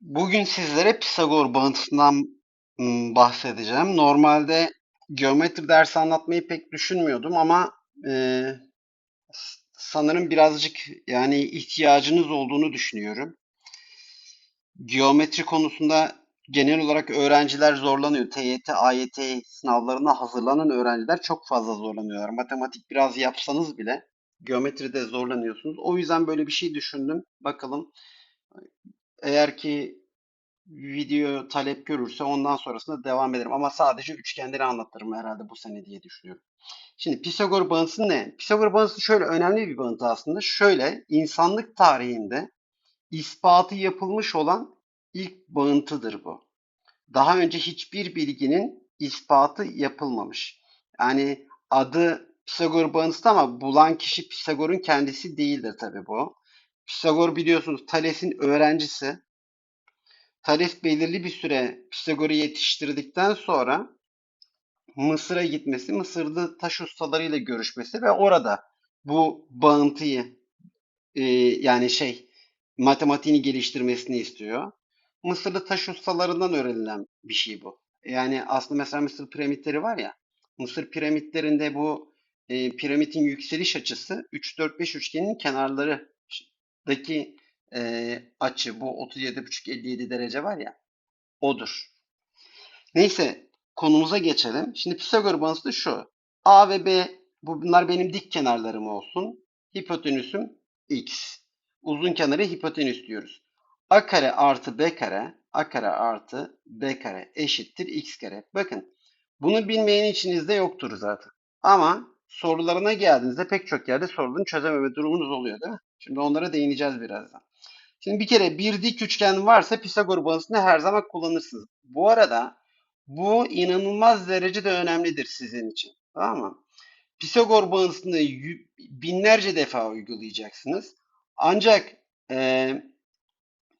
Bugün sizlere Pisagor bağıntısından bahsedeceğim. Normalde geometri dersi anlatmayı pek düşünmüyordum ama e, sanırım birazcık yani ihtiyacınız olduğunu düşünüyorum. Geometri konusunda genel olarak öğrenciler zorlanıyor. TYT, AYT sınavlarına hazırlanan öğrenciler çok fazla zorlanıyorlar. Matematik biraz yapsanız bile geometride zorlanıyorsunuz. O yüzden böyle bir şey düşündüm. Bakalım eğer ki video talep görürse ondan sonrasında devam ederim. Ama sadece üçgenleri anlatırım herhalde bu sene diye düşünüyorum. Şimdi Pisagor bağıntısı ne? Pisagor bağıntısı şöyle önemli bir bağıntı aslında. Şöyle insanlık tarihinde ispatı yapılmış olan ilk bağıntıdır bu. Daha önce hiçbir bilginin ispatı yapılmamış. Yani adı Pisagor bağıntısı ama bulan kişi Pisagor'un kendisi değildir tabii bu. Pisagor biliyorsunuz Thales'in öğrencisi. Thales belirli bir süre Pisagor'u yetiştirdikten sonra Mısır'a gitmesi, Mısır'da taş ustalarıyla görüşmesi ve orada bu bağıntıyı e, yani şey matematiğini geliştirmesini istiyor. Mısırlı taş ustalarından öğrenilen bir şey bu. Yani aslında mesela Mısır piramitleri var ya, Mısır piramitlerinde bu e, piramidin yükseliş açısı 3-4-5 üçgenin kenarlarındaki e, açı bu 37,5-57 derece var ya odur. Neyse konumuza geçelim. Şimdi Pisagor bağıntısı da şu. A ve B bu- bunlar benim dik kenarlarım olsun. Hipotenüsüm x. Uzun kenarı hipotenüs diyoruz. A kare artı B kare, A kare artı B kare eşittir x kare. Bakın bunu bilmeyen içinizde yoktur zaten. Ama sorularına geldiğinizde pek çok yerde sorularını çözememe durumunuz oluyor değil mi? Şimdi onlara değineceğiz birazdan. Şimdi bir kere bir dik üçgen varsa Pisagor bağıntısını her zaman kullanırsınız. Bu arada bu inanılmaz derecede önemlidir sizin için. Tamam mı? Pisagor bağıntısını binlerce defa uygulayacaksınız. Ancak eee,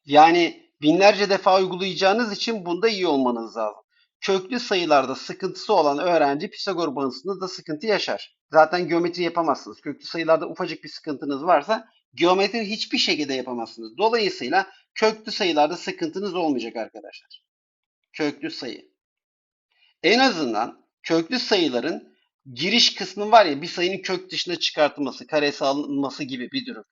yani binlerce defa uygulayacağınız için bunda iyi olmanız lazım. Köklü sayılarda sıkıntısı olan öğrenci Pisagor bağıntısında da sıkıntı yaşar. Zaten geometri yapamazsınız. Köklü sayılarda ufacık bir sıkıntınız varsa geometri hiçbir şekilde yapamazsınız. Dolayısıyla köklü sayılarda sıkıntınız olmayacak arkadaşlar. Köklü sayı. En azından köklü sayıların giriş kısmı var ya bir sayının kök dışına çıkartılması, karesi alınması gibi bir durum.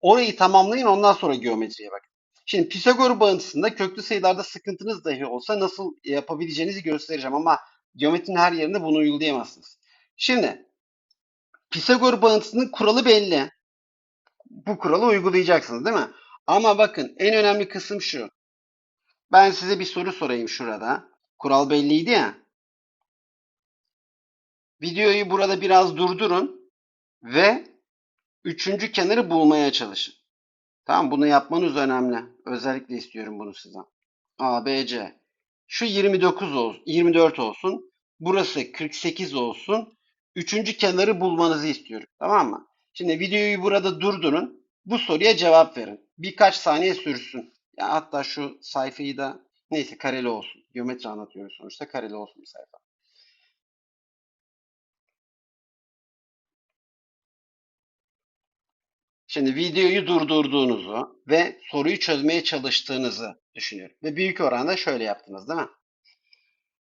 Orayı tamamlayın ondan sonra geometriye bakın. Şimdi Pisagor bağıntısında köklü sayılarda sıkıntınız dahi olsa nasıl yapabileceğinizi göstereceğim ama geometrinin her yerinde bunu uygulayamazsınız. Şimdi Pisagor bağıntısının kuralı belli. Bu kuralı uygulayacaksınız değil mi? Ama bakın en önemli kısım şu. Ben size bir soru sorayım şurada. Kural belliydi ya. Videoyu burada biraz durdurun ve üçüncü kenarı bulmaya çalışın. Tamam bunu yapmanız önemli. Özellikle istiyorum bunu sizden. A, B, C. Şu 29 olsun, 24 olsun. Burası 48 olsun. Üçüncü kenarı bulmanızı istiyorum. Tamam mı? Şimdi videoyu burada durdurun. Bu soruya cevap verin. Birkaç saniye sürsün. Ya hatta şu sayfayı da neyse kareli olsun. Geometri anlatıyoruz sonuçta kareli olsun bir sayfa. Şimdi videoyu durdurduğunuzu ve soruyu çözmeye çalıştığınızı düşünüyorum. Ve büyük oranda şöyle yaptınız değil mi?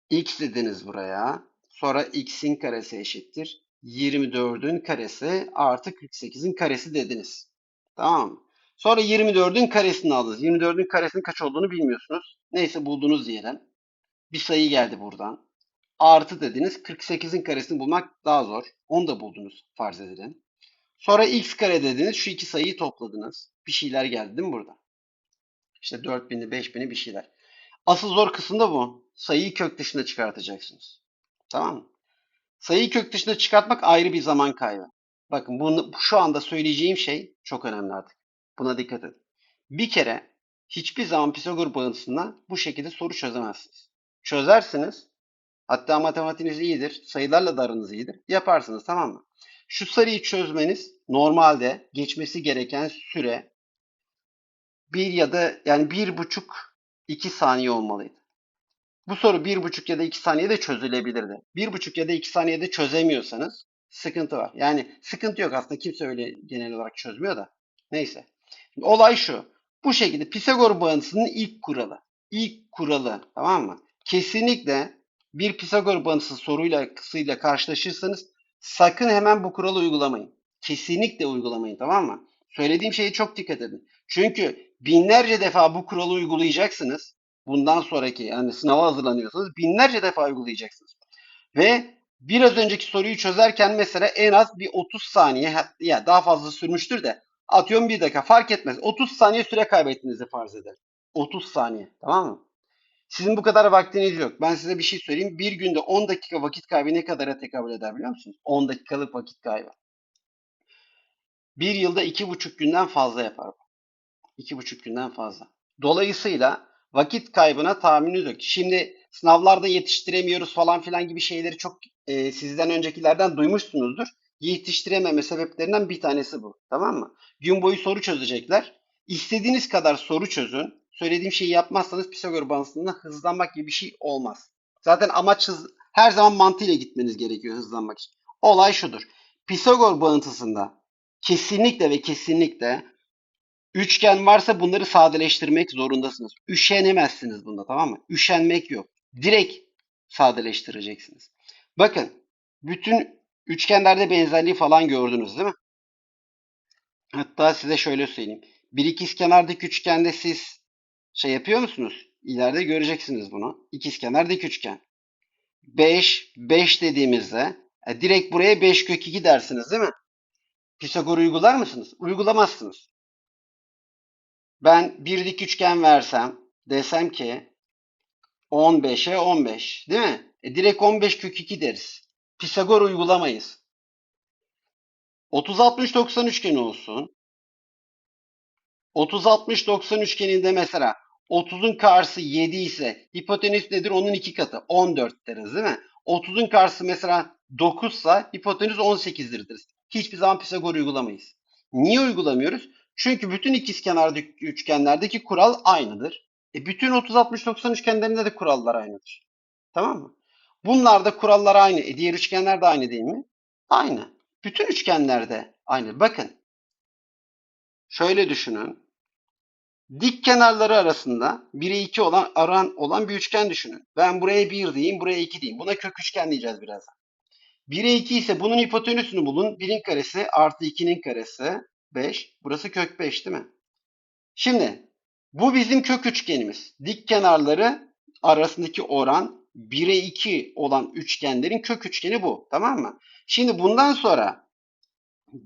x dediniz buraya. Sonra x'in karesi eşittir. 24'ün karesi artı 48'in karesi dediniz. Tamam mı? Sonra 24'ün karesini aldınız. 24'ün karesinin kaç olduğunu bilmiyorsunuz. Neyse buldunuz diyelim. Bir sayı geldi buradan. Artı dediniz. 48'in karesini bulmak daha zor. Onu da buldunuz farz edelim. Sonra x kare dediniz. Şu iki sayıyı topladınız. Bir şeyler geldi değil mi burada? İşte 4000'i 5000'i bir şeyler. Asıl zor kısım da bu. Sayıyı kök dışına çıkartacaksınız. Tamam mı? Sayıyı kök dışına çıkartmak ayrı bir zaman kaybı. Bakın bunu, şu anda söyleyeceğim şey çok önemli artık. Buna dikkat edin. Bir kere hiçbir zaman Pisagor bağıntısında bu şekilde soru çözemezsiniz. Çözersiniz. Hatta matematiğiniz iyidir. Sayılarla da aranız iyidir. Yaparsınız tamam mı? Şu sarıyı çözmeniz normalde geçmesi gereken süre bir ya da yani bir buçuk iki saniye olmalıydı. Bu soru 1,5 ya da 2 saniyede çözülebilirdi. 1,5 ya da 2 saniyede çözemiyorsanız sıkıntı var. Yani sıkıntı yok aslında kimse öyle genel olarak çözmüyor da. Neyse. Olay şu. Bu şekilde Pisagor bağıntısının ilk kuralı. İlk kuralı tamam mı? Kesinlikle bir Pisagor bağıntısı soruyla kısıyla karşılaşırsanız sakın hemen bu kuralı uygulamayın. Kesinlikle uygulamayın tamam mı? Söylediğim şeye çok dikkat edin. Çünkü binlerce defa bu kuralı uygulayacaksınız. Bundan sonraki yani sınava hazırlanıyorsanız binlerce defa uygulayacaksınız. Ve biraz önceki soruyu çözerken mesela en az bir 30 saniye ya daha fazla sürmüştür de atıyorum bir dakika fark etmez. 30 saniye süre kaybettiğinizi farz edelim. 30 saniye tamam mı? Sizin bu kadar vaktiniz yok. Ben size bir şey söyleyeyim. Bir günde 10 dakika vakit kaybı ne kadara tekabül eder biliyor musunuz? 10 dakikalık vakit kaybı. Bir yılda iki buçuk günden fazla yapar bu. İki buçuk günden fazla. Dolayısıyla vakit kaybına tahammülünüz yok. Şimdi sınavlarda yetiştiremiyoruz falan filan gibi şeyleri çok e, sizden öncekilerden duymuşsunuzdur. Yetiştirememe sebeplerinden bir tanesi bu. Tamam mı? Gün boyu soru çözecekler. İstediğiniz kadar soru çözün. Söylediğim şeyi yapmazsanız Pisagor bağıntısında hızlanmak gibi bir şey olmaz. Zaten amaç hız, her zaman mantığıyla gitmeniz gerekiyor hızlanmak için. Olay şudur. Pisagor bağıntısında kesinlikle ve kesinlikle üçgen varsa bunları sadeleştirmek zorundasınız. Üşenemezsiniz bunda tamam mı? Üşenmek yok. Direkt sadeleştireceksiniz. Bakın bütün üçgenlerde benzerliği falan gördünüz değil mi? Hatta size şöyle söyleyeyim. Bir ikizkenardaki üçgende siz şey yapıyor musunuz? İleride göreceksiniz bunu. İkizkenardaki üçgen. 5, 5 dediğimizde e, direkt buraya 5 kök 2 dersiniz değil mi? Pisagor uygular mısınız? Uygulamazsınız. Ben bir dik üçgen versem desem ki 15'e 15 değil mi? E direkt 15 kök 2 deriz. Pisagor uygulamayız. 30 60 90 üçgeni olsun. 30 60 90 üçgeninde mesela 30'un karşısı 7 ise hipotenüs nedir? Onun iki katı. 14 deriz değil mi? 30'un karşısı mesela 9 ise hipotenüs 18'dir deriz. Hiçbir zaman Pisagor uygulamayız. Niye uygulamıyoruz? Çünkü bütün ikizkenardaki üçgenlerdeki kural aynıdır. E bütün 30 60 90 üçgenlerinde de kurallar aynıdır. Tamam mı? Bunlarda kurallar aynı. E diğer üçgenler de aynı değil mi? Aynı. Bütün üçgenlerde aynı. Bakın. Şöyle düşünün. Dik kenarları arasında 1'e 2 olan aran olan bir üçgen düşünün. Ben buraya 1 diyeyim, buraya 2 diyeyim. Buna kök üçgen diyeceğiz birazdan. 1'e 2 ise bunun hipotenüsünü bulun. 1'in karesi artı 2'nin karesi 5. Burası kök 5 değil mi? Şimdi bu bizim kök üçgenimiz. Dik kenarları arasındaki oran 1'e 2 olan üçgenlerin kök üçgeni bu. Tamam mı? Şimdi bundan sonra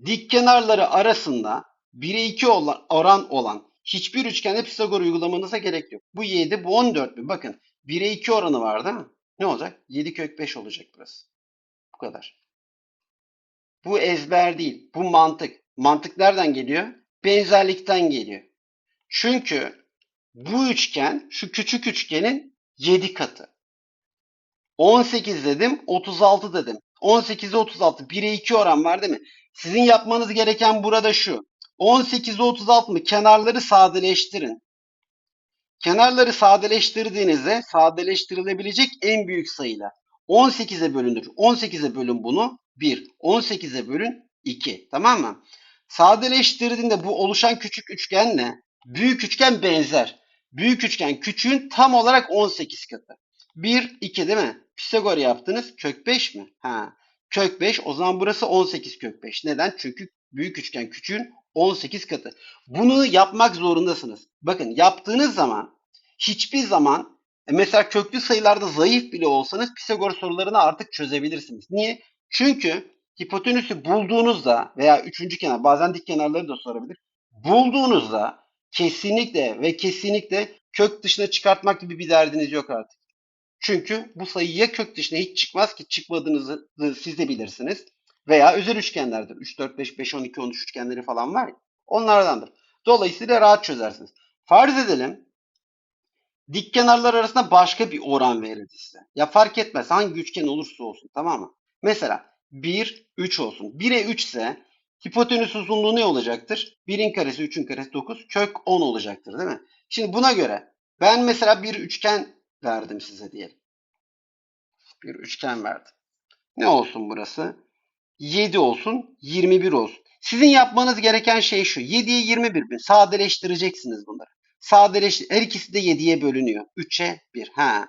dik kenarları arasında 1'e 2 olan, oran olan hiçbir üçgende Pisagor uygulamanıza gerek yok. Bu 7, bu 14 mi? Bakın 1'e 2 oranı var değil mi? Ne olacak? 7 kök 5 olacak burası. Bu kadar. Bu ezber değil. Bu mantık. Mantık nereden geliyor? Benzerlikten geliyor. Çünkü bu üçgen şu küçük üçgenin 7 katı. 18 dedim, 36 dedim. 18'e 36. 1'e 2 oran var değil mi? Sizin yapmanız gereken burada şu. 18'e 36 mı? Kenarları sadeleştirin. Kenarları sadeleştirdiğinizde sadeleştirilebilecek en büyük sayılar. 18'e bölünür. 18'e bölün bunu 1. 18'e bölün 2. Tamam mı? Sadeleştirdiğinde bu oluşan küçük üçgenle büyük üçgen benzer. Büyük üçgen küçüğün tam olarak 18 katı. 1, 2 değil mi? Pisagor yaptınız. Kök 5 mi? Ha. Kök 5. O zaman burası 18 kök 5. Neden? Çünkü büyük üçgen küçüğün 18 katı. Bunu yapmak zorundasınız. Bakın yaptığınız zaman hiçbir zaman e, mesela köklü sayılarda zayıf bile olsanız Pisagor sorularını artık çözebilirsiniz. Niye? Çünkü hipotenüsü bulduğunuzda veya üçüncü kenar bazen dik kenarları da sorabilir. Bulduğunuzda kesinlikle ve kesinlikle kök dışına çıkartmak gibi bir derdiniz yok artık. Çünkü bu sayı ya kök dışına hiç çıkmaz ki çıkmadığınızı siz de bilirsiniz. Veya özel üçgenlerdir. 3, 4, 5, 5, 12, 13 üçgenleri falan var ya. Onlardandır. Dolayısıyla rahat çözersiniz. Farz edelim dik kenarlar arasında başka bir oran verildi size. Ya fark etmez hangi üçgen olursa olsun tamam mı? Mesela 1, 3 olsun. 1'e 3 ise hipotenüs uzunluğu ne olacaktır? 1'in karesi 3'ün karesi 9 kök 10 olacaktır değil mi? Şimdi buna göre ben mesela bir üçgen verdim size diyelim. Bir üçgen verdim. Ne olsun burası? 7 olsun, 21 olsun. Sizin yapmanız gereken şey şu. 7'ye 21 mi? Sadeleştireceksiniz bunları. Sadeleş her ikisi de 7'ye bölünüyor. 3'e 1. Ha.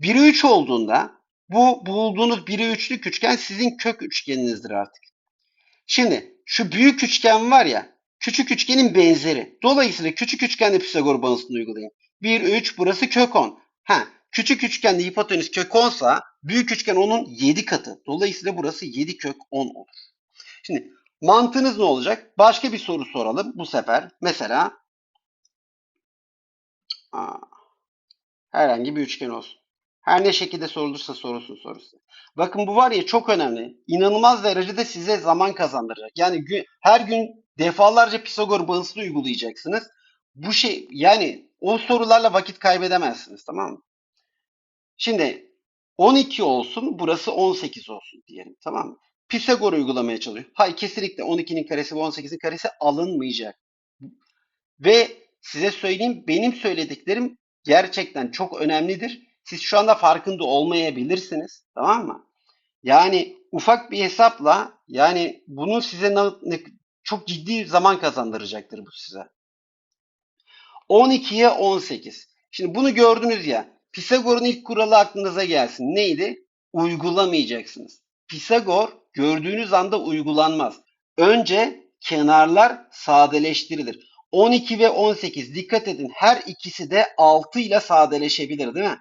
1'e 3 olduğunda bu bulduğunuz 1'e 3'lük üçgen sizin kök üçgeninizdir artık. Şimdi şu büyük üçgen var ya küçük üçgenin benzeri. Dolayısıyla küçük üçgende Pisagor bağıntısını uygulayın. 1, 3 burası kök 10. Ha, küçük üçgende hipotenüs kök 10 sa büyük üçgen onun 7 katı. Dolayısıyla burası 7 kök 10 olur. Şimdi mantığınız ne olacak? Başka bir soru soralım bu sefer. Mesela aa, herhangi bir üçgen olsun. Her ne şekilde sorulursa sorulsun sorusu. Bakın bu var ya çok önemli. İnanılmaz derecede size zaman kazandıracak. Yani gün, her gün defalarca Pisagor bağıntısını uygulayacaksınız. Bu şey yani o sorularla vakit kaybedemezsiniz tamam mı? Şimdi 12 olsun burası 18 olsun diyelim tamam mı? Pisagor uygulamaya çalışıyor. Hayır kesinlikle 12'nin karesi ve 18'in karesi alınmayacak. Ve size söyleyeyim benim söylediklerim gerçekten çok önemlidir. Siz şu anda farkında olmayabilirsiniz. Tamam mı? Yani ufak bir hesapla yani bunu size çok ciddi zaman kazandıracaktır bu size. 12'ye 18. Şimdi bunu gördünüz ya. Pisagor'un ilk kuralı aklınıza gelsin. Neydi? Uygulamayacaksınız. Pisagor gördüğünüz anda uygulanmaz. Önce kenarlar sadeleştirilir. 12 ve 18 dikkat edin her ikisi de 6 ile sadeleşebilir değil mi?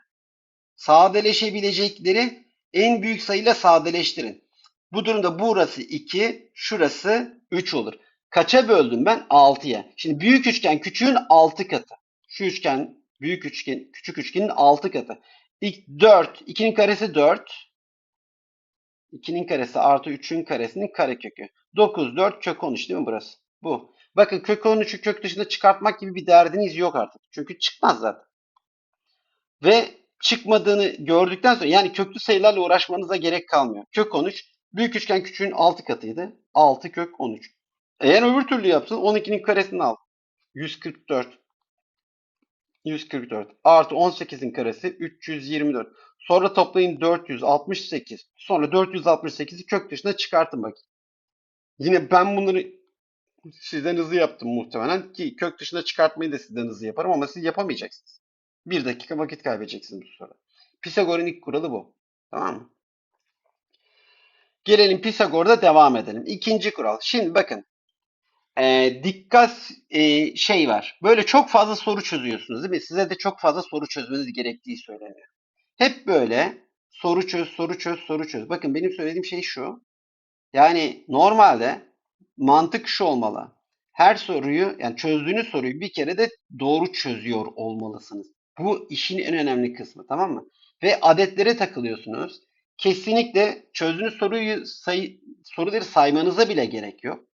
Sadeleşebilecekleri en büyük sayıyla sadeleştirin. Bu durumda burası 2, şurası 3 olur. Kaça böldüm ben? 6'ya. Şimdi büyük üçgen küçüğün 6 katı. Şu üçgen büyük üçgen küçük üçgenin 6 katı. İlk 4, 2'nin karesi 4. 2'nin karesi artı 3'ün karesinin karekökü. 9, 4 kök 13 değil mi burası? Bu. Bakın kök 13'ü kök dışında çıkartmak gibi bir derdiniz yok artık. Çünkü çıkmaz zaten. Ve çıkmadığını gördükten sonra yani köklü sayılarla uğraşmanıza gerek kalmıyor. Kök 13 büyük üçgen küçüğün 6 katıydı. 6 kök 13. Eğer öbür türlü yapsın 12'nin karesini al. 144. 144 artı 18'in karesi 324. Sonra toplayın 468. Sonra 468'i kök dışına çıkartın bakayım. Yine ben bunları sizden hızlı yaptım muhtemelen ki kök dışına çıkartmayı da sizden hızlı yaparım ama siz yapamayacaksınız. Bir dakika vakit kaybedeceksiniz bu soruda. Pisagor'un ilk kuralı bu. Tamam mı? Gelelim Pisagor'da devam edelim. İkinci kural. Şimdi bakın. Ee, dikkat e, şey var. Böyle çok fazla soru çözüyorsunuz değil mi? Size de çok fazla soru çözmeniz gerektiği söyleniyor. Hep böyle soru çöz, soru çöz, soru çöz. Bakın benim söylediğim şey şu. Yani normalde mantık şu olmalı. Her soruyu yani çözdüğünüz soruyu bir kere de doğru çözüyor olmalısınız. Bu işin en önemli kısmı tamam mı? Ve adetlere takılıyorsunuz. Kesinlikle çözdüğünüz soruyu sayı, soruları saymanıza bile gerek yok.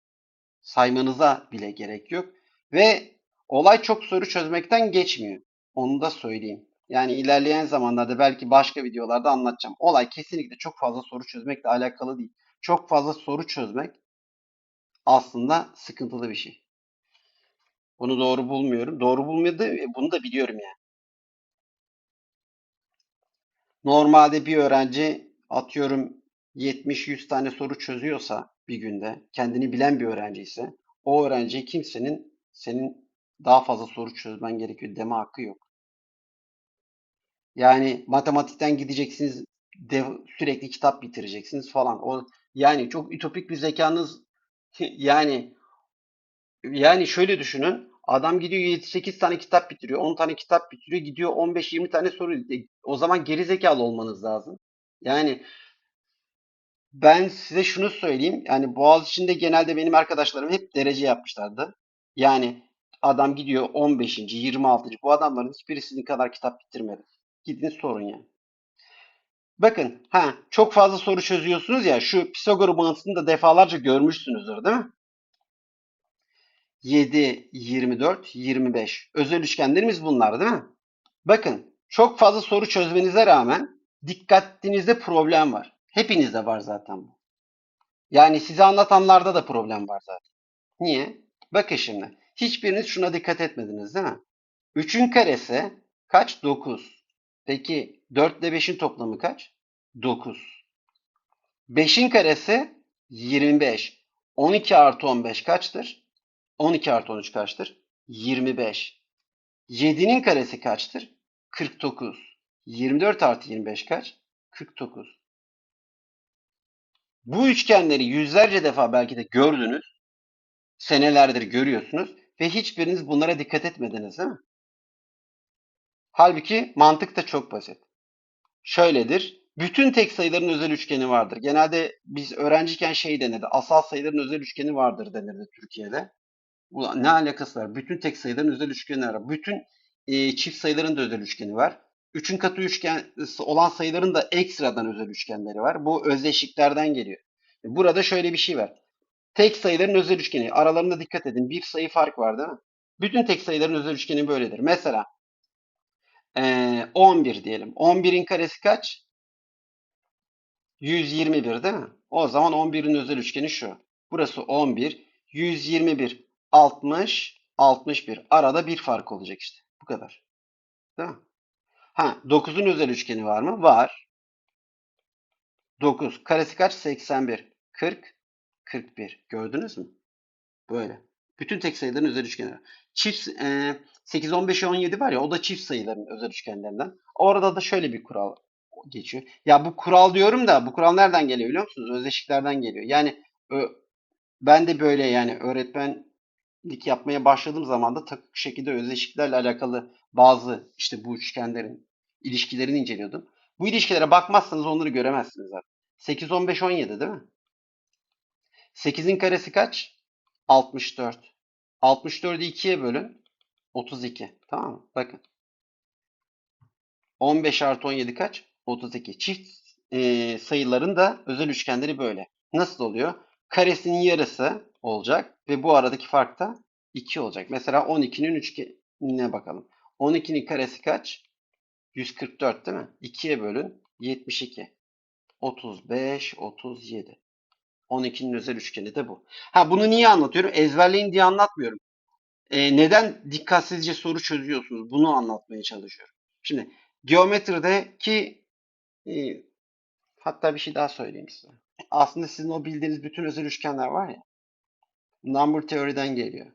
Saymanıza bile gerek yok. Ve olay çok soru çözmekten geçmiyor. Onu da söyleyeyim. Yani ilerleyen zamanlarda belki başka videolarda anlatacağım. Olay kesinlikle çok fazla soru çözmekle alakalı değil. Çok fazla soru çözmek aslında sıkıntılı bir şey. Bunu doğru bulmuyorum. Doğru bulmuyordu. Bunu da biliyorum yani. Normalde bir öğrenci atıyorum 70-100 tane soru çözüyorsa bir günde, kendini bilen bir öğrenci ise o öğrenciye kimsenin senin daha fazla soru çözmen gerekiyor deme hakkı yok. Yani matematikten gideceksiniz, dev- sürekli kitap bitireceksiniz falan. O yani çok ütopik bir zekanız yani yani şöyle düşünün. Adam gidiyor 7-8 tane kitap bitiriyor. 10 tane kitap bitiriyor. Gidiyor 15-20 tane soru. E, O zaman geri zekalı olmanız lazım. Yani ben size şunu söyleyeyim. Yani Boğaziçi'nde genelde benim arkadaşlarım hep derece yapmışlardı. Yani adam gidiyor 15. 26. Bu adamların hiçbiri sizin kadar kitap bitirmedi. Gidin sorun yani. Bakın ha çok fazla soru çözüyorsunuz ya şu Pisagor bağıntısını da defalarca görmüşsünüzdür değil mi? 7, 24, 25. Özel üçgenlerimiz bunlar değil mi? Bakın çok fazla soru çözmenize rağmen dikkatinizde problem var. Hepinizde var zaten bu. Yani size anlatanlarda da problem var zaten. Niye? Bakın şimdi. Hiçbiriniz şuna dikkat etmediniz değil mi? 3'ün karesi kaç? 9. Peki 4 ile 5'in toplamı kaç? 9. 5'in karesi 25. 12 artı 15 kaçtır? 12 artı 13 kaçtır? 25. 7'nin karesi kaçtır? 49. 24 artı 25 kaç? 49. Bu üçgenleri yüzlerce defa belki de gördünüz. Senelerdir görüyorsunuz ve hiçbiriniz bunlara dikkat etmediniz değil mi? Halbuki mantık da çok basit. Şöyledir. Bütün tek sayıların özel üçgeni vardır. Genelde biz öğrenciyken şey denirdi. Asal sayıların özel üçgeni vardır denirdi Türkiye'de. Ulan ne alakası var? Bütün tek sayıların özel üçgeni var. Bütün e, çift sayıların da özel üçgeni var. Üçün katı üçgen olan sayıların da ekstradan özel üçgenleri var. Bu özdeşliklerden geliyor. Burada şöyle bir şey var. Tek sayıların özel üçgeni. Aralarında dikkat edin. Bir sayı fark var değil mi? Bütün tek sayıların özel üçgeni böyledir. Mesela ee, 11 diyelim. 11'in karesi kaç? 121 değil mi? O zaman 11'in özel üçgeni şu. Burası 11. 121. 60. 61. Arada bir fark olacak işte. Bu kadar. Değil mi? Ha, 9'un özel üçgeni var mı? Var. 9. Karesi kaç? 81. 40. 41. Gördünüz mü? Böyle. Bütün tek sayıların özel üçgenleri. Çift e, 8, 15, 17 var ya o da çift sayıların özel üçgenlerinden. Orada da şöyle bir kural geçiyor. Ya bu kural diyorum da bu kural nereden geliyor biliyor musunuz? Özdeşiklerden geliyor. Yani ö, ben de böyle yani öğretmenlik yapmaya başladığım zaman da takık şekilde özdeşiklerle alakalı bazı işte bu üçgenlerin ilişkilerini inceliyordum. Bu ilişkilere bakmazsanız onları göremezsiniz zaten. 8, 15, 17 değil mi? 8'in karesi kaç? 64. 64'ü 2'ye bölün. 32. Tamam mı? Bakın. 15 artı 17 kaç? 32. Çift e, sayıların da özel üçgenleri böyle. Nasıl oluyor? Karesinin yarısı olacak ve bu aradaki fark da 2 olacak. Mesela 12'nin üçgenine bakalım. 12'nin karesi kaç? 144 değil mi? 2'ye bölün. 72. 35, 37. 12'nin özel üçgeni de bu. Ha bunu niye anlatıyorum? Ezberleyin diye anlatmıyorum. Ee, neden dikkatsizce soru çözüyorsunuz? Bunu anlatmaya çalışıyorum. Şimdi geometrideki e, hatta bir şey daha söyleyeyim size. Aslında sizin o bildiğiniz bütün özel üçgenler var ya number teoriden geliyor.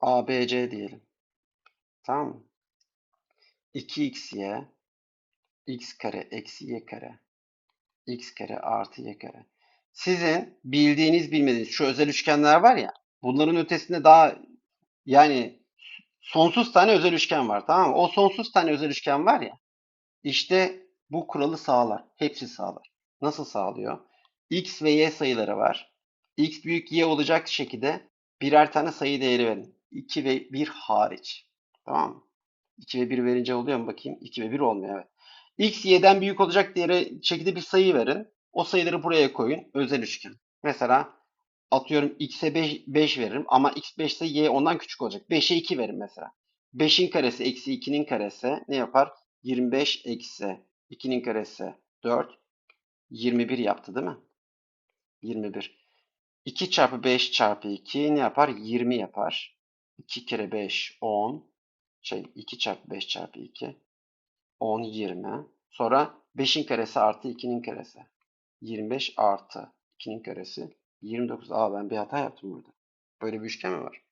A, B, C diyelim. Tamam mı? 2xy x kare eksi y kare x kare artı y kare. Sizin bildiğiniz bilmediğiniz şu özel üçgenler var ya bunların ötesinde daha yani sonsuz tane özel üçgen var tamam mı? O sonsuz tane özel üçgen var ya işte bu kuralı sağlar. Hepsi sağlar. Nasıl sağlıyor? X ve Y sayıları var. X büyük Y olacak şekilde birer tane sayı değeri verin. 2 ve 1 hariç. Tamam mı? 2 ve 1 verince oluyor mu bakayım? 2 ve 1 olmuyor evet. X y'den büyük olacak diye şekilde bir sayı verin. O sayıları buraya koyun. Özel üçgen. Mesela atıyorum x'e 5, 5 veririm ama x 5 ise y ondan küçük olacak. 5'e 2 verin mesela. 5'in karesi eksi 2'nin karesi ne yapar? 25 eksi 2'nin karesi 4. 21 yaptı değil mi? 21. 2 çarpı 5 çarpı 2 ne yapar? 20 yapar. 2 kere 5 10. Şey 2 çarpı 5 çarpı 2 10, 20. Sonra 5'in karesi artı 2'nin karesi. 25 artı 2'nin karesi. 29. Aa ben bir hata yaptım burada. Böyle bir üçgen mi var?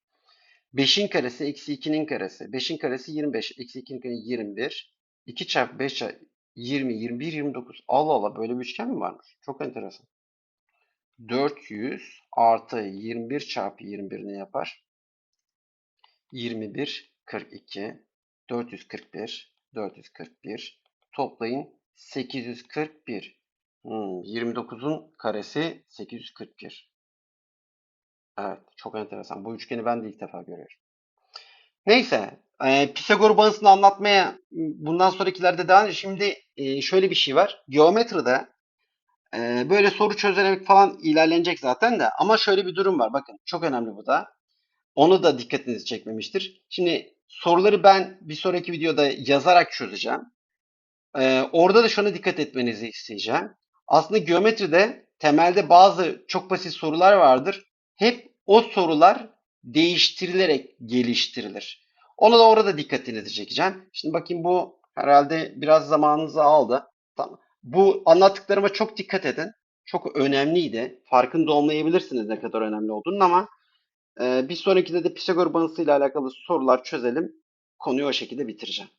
5'in karesi eksi 2'nin karesi. 5'in karesi 25. Eksi 2'nin karesi 21. 2 çarpı 5 çarpı 20, 21, 29. Allah Allah böyle bir üçgen mi varmış? Çok enteresan. 400 artı 21 çarpı 21 ne yapar? 21, 42, 441, 441. Toplayın 841. Hmm, 29'un karesi 841. Evet çok enteresan. Bu üçgeni ben de ilk defa görüyorum. Neyse. E, Pisagor anlatmaya bundan sonrakilerde devam Şimdi e, şöyle bir şey var. Geometride e, böyle soru çözerek falan ilerlenecek zaten de. Ama şöyle bir durum var. Bakın çok önemli bu da. Onu da dikkatinizi çekmemiştir. Şimdi soruları ben bir sonraki videoda yazarak çözeceğim. Ee, orada da şuna dikkat etmenizi isteyeceğim. Aslında geometride temelde bazı çok basit sorular vardır. Hep o sorular değiştirilerek geliştirilir. Ona da orada dikkatinizi çekeceğim. Şimdi bakayım bu herhalde biraz zamanınızı aldı. Tamam. Bu anlattıklarıma çok dikkat edin. Çok önemliydi. Farkında olmayabilirsiniz ne kadar önemli olduğunu ama bir sonrakinde de Pisagor bağıntısıyla alakalı sorular çözelim. Konuyu o şekilde bitireceğim.